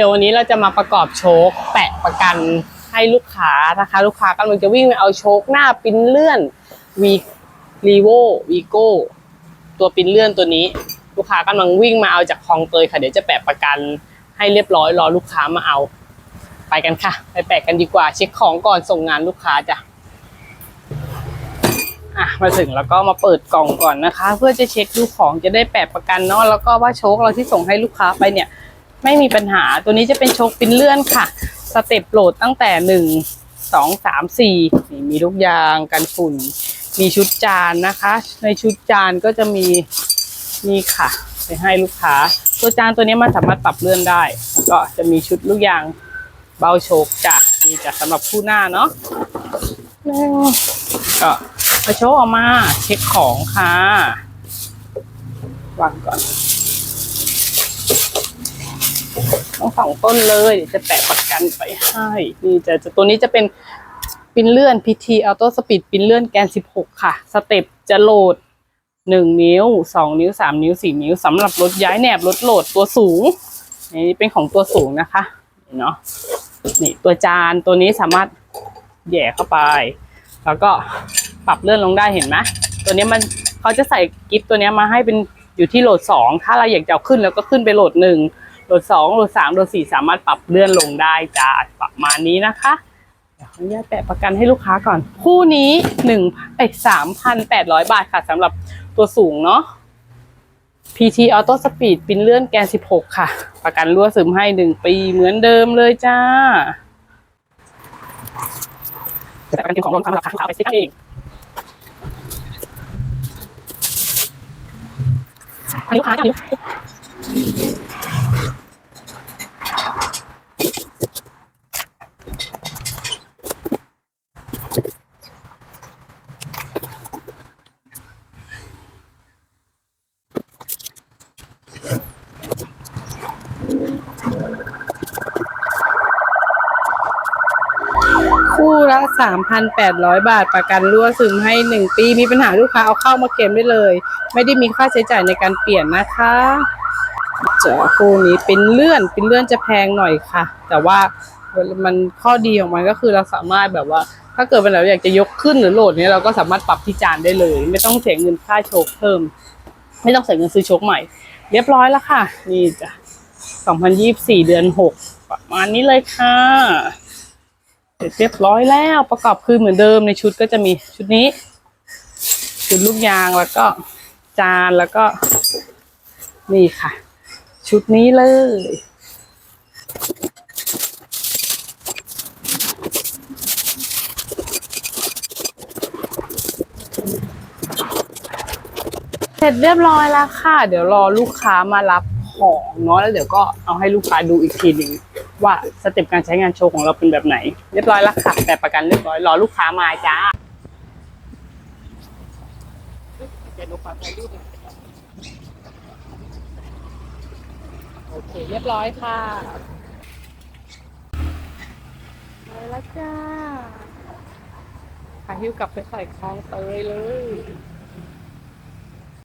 ดี๋ยววันนี้เราจะมาประกอบโชคแปะประกันให้ลูกค้านะคะ ลูกค้ากำลังจะวิ่งไปเอาโชคหน้าปิ้นเลื่อนวีรีโววีโก้ตัวปิ้นเลื่อนตัวนี้ ลูกค้ากำลังวิ่งมาเอาจากคลองเตยค่ะเดี๋ยวจะแปะประกันให้เรียบร้อยรอลูกค้ามาเอา ไปกันค่ะ ไปแปะกันดีกว่า เช็คของก่อนส่งงานลูกค้าจ้ะอะมาถึงแล้วก็มาเปิดกล่องก่อนนะคะ เพื่อจะเช็คดูของจะได้แปะประกันเนาะแล้วก็ว่าโชคเราที่ส่งให้ลูกค้าไปเนี่ย ไม่มีปัญหาตัวนี้จะเป็นโชคปิ้นเลื่อนค่ะ สเต็ปโหลดตั้งแต่หนึ่งสองสามสี่นี่มีลูกยางกันฝุ่น มีชุดจานนะคะ ในชุดจานก็จะมีนี่ค่ะ ไปให้ลูกค้า ตัวจานตัวนี้มันสามารถปรับเลื่อนได้แล้วก็จะมีชุดลูกยางเบาโชคจ้ะนี่จะสำหรับคู่หน้าเนาะหนึ่งก็มาโชว์ออกมาเช็คของค่ะวางก่อน ทั้งสองต้นเลยเดี๋ยวจะแปะประกันไปให้นี่จะจะตัวนี้จะเป็นปินเลื่อน PT Auto Speed ปินเลื่อนแกน 16 ค่ะ สเต็ปจะโหลด 1 นิ้ว 2 นิ้ว 3 นิ้ว 4 นิ้วสำหรับรถย้ายแหนบรถโหลดตัวสูงนี่เป็นของตัวสูงนะคะนี่เนาะนี่ตัวจานตัวนี้สามารถแหย่เข้าไป แล้วก็ปรับเลื่อนลงได้เห็นไหมตัวนี้มันเขาจะใส่กิฟตัวนี้มาให้เป็นอยู่ที่โหลด 2 ถ้าเราอยากจะขึ้นแล้วก็ขึ้นไปโหลด1 โหลด2โหลด3โหลด4สามารถปรับเลื่อนลงได้จ้าประมาณนี้นะคะเดี๋ยวขออนุญาตแปะประกันให้ลูกค้าก่อน คู่นี้หนึ่งเอ้สามพันแปดร้อยบาทค่ะสำหรับตัวสูงเนาะ PT Auto Speed ปินเลื่อนแกน 16 ค่ะ ประกันรั่วซึมให้ 1 ปีเหมือนเดิมเลยจ้าแต่ประกันของรวมทำราคาเอาไปซื้อกันเองอันนี้ลูกค้าจ้ะ คู่ละ3,800 บาท ประกันรั่วซึมให้ 1 ปี มีปัญหาลูกค้าเอาเข้ามาเก็บได้เลย ไม่ได้มีค่าใช้จ่ายในการเปลี่ยนนะคะเจอคู่นี้เป็นเลื่อนเป็นเลื่อนจะแพงหน่อยค่ะ แต่ว่ามันข้อดีของมันก็คือเราสามารถแบบว่า ถ้าเกิดเป็นเราอยากจะยกขึ้นหรือโหลดเนี้ยเราก็สามารถปรับที่จานได้เลย ไม่ต้องเสียเงินค่าโชคเพิ่ม ไม่ต้องเสียเงินซื้อโชคใหม่ เรียบร้อยแล้วค่ะ นี่จ้ะ2024 เดือน 6 ประมาณนี้เลยค่ะ เสร็จเรียบร้อยแล้วประกอบคือเหมือนเดิมในชุดก็จะมีชุดนี้ ชุดลูกยางแล้วก็จานแล้วก็ นี่ค่ะ ชุดนี้เลย เสร็จเรียบร้อยแล้วค่ะ เดี๋ยวรอลูกค้ามารับ ของเนาะแล้วเดี๋ยวก็เอาให้ลูกค้าดูอีกทีหนึ่งว่าสเต็ปการใช้งานโชว์ของเราเป็นแบบไหน เรียบร้อยแล้วค่ะแต่ประกันเรียบร้อยรอลูกค้ามาจ้าโอเคเรียบร้อยค่ะไปแล้วจ้าพาหิ้วกลับไปใส่คลองเตยเลย